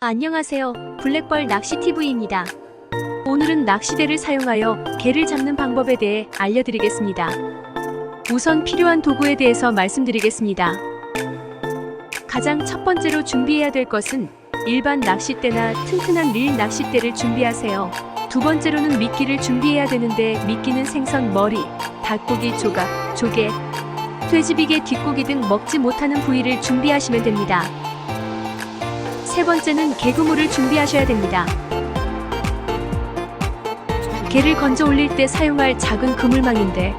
안녕하세요. 블랙벌 낚시TV입니다. 오늘은 낚시대를 사용하여 개를 잡는 방법에 대해 알려드리겠습니다. 우선 필요한 도구에 대해서 말씀드리겠습니다. 가장 첫 번째로 준비해야 될 것은 일반 낚싯대나 튼튼한 릴 낚싯대를 준비하세요. 두 번째로는 미끼를 준비해야 되는데 미끼는 생선 머리, 닭고기 조각, 조개, 돼지비계 뒷고기 등 먹지 못하는 부위를 준비하시면 됩니다. 세 번째는 개구물을 준비하셔야 됩니다. 개를 건져 올릴 때 사용할 작은 그물망인데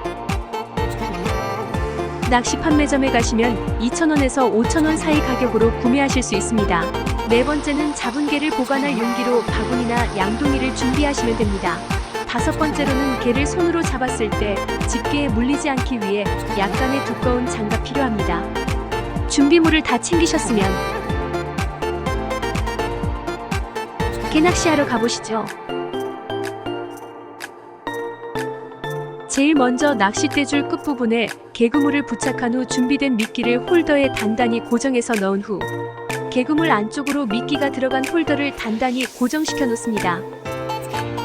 낚시 판매점에 가시면 2,000원에서 5,000원 사이 가격으로 구매하실 수 있습니다. 네 번째는 잡은 개를 보관할 용기로 바구니나 양동이를 준비하시면 됩니다. 다섯 번째로는 개를 손으로 잡았을 때 집게에 물리지 않기 위해 약간의 두꺼운 장갑 필요합니다. 준비물을 다 챙기셨으면 개낚시하러 가보시죠. 제일 먼저 낚싯대 줄 끝부분에 개그물을 부착한 후 준비된 미끼를 홀더에 단단히 고정해서 넣은 후 개그물 안쪽으로 미끼가 들어간 홀더를 단단히 고정시켜 놓습니다.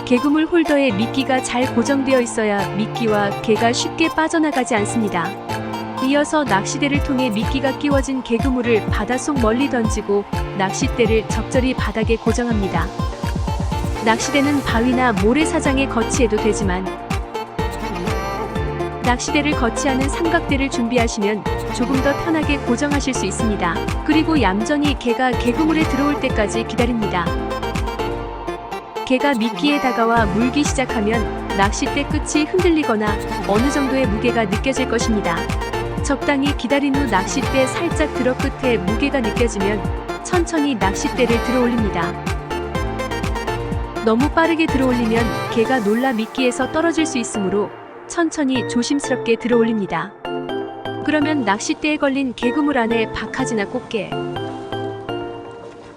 개그물 홀더에 미끼가 잘 고정되어 있어야 미끼와 개가 쉽게 빠져나가지 않습니다. 이어서 낚시대를 통해 미끼가 끼워진 개그물을 바닷속 멀리 던지고 낚싯대를 적절히 바닥에 고정합니다. 낚시대는 바위나 모래사장에 거치해도 되지만 낚시대를 거치하는 삼각대를 준비하시면 조금 더 편하게 고정하실 수 있습니다. 그리고 얌전히 개가 개그물에 들어올 때까지 기다립니다. 개가 미끼에 다가와 물기 시작하면 낚싯대 끝이 흔들리거나 어느 정도의 무게가 느껴질 것입니다. 적당히 기다린 후 낚싯대 살짝 들어 끝에 무게가 느껴지면 천천히 낚싯대를 들어 올립니다. 너무 빠르게 들어 올리면 개가 놀라 미끼에서 떨어질 수 있으므로 천천히 조심스럽게 들어 올립니다. 그러면 낚싯대에 걸린 개그물 안에 박하지나 꽃게,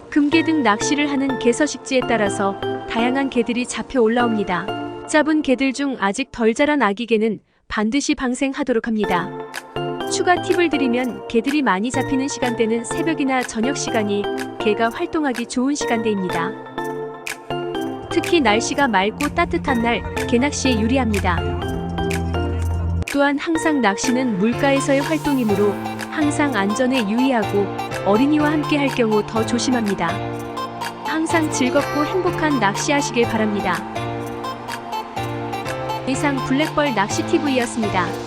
금게 등 낚시를 하는 개 서식지에 따라서 다양한 개들이 잡혀 올라옵니다. 짧은 개들 중 아직 덜 자란 아기 개는 반드시 방생하도록 합니다. 추가 팁을 드리면 개들이 많이 잡히는 시간대는 새벽이나 저녁 시간이 개가 활동하기 좋은 시간대입니다. 특히 날씨가 맑고 따뜻한 날 개낚시에 유리합니다. 또한 항상 낚시는 물가에서의 활동이므로 항상 안전에 유의하고 어린이와 함께 할 경우 더 조심합니다. 항상 즐겁고 행복한 낚시하시길 바랍니다. 이상 블랙벌 낚시 TV였습니다.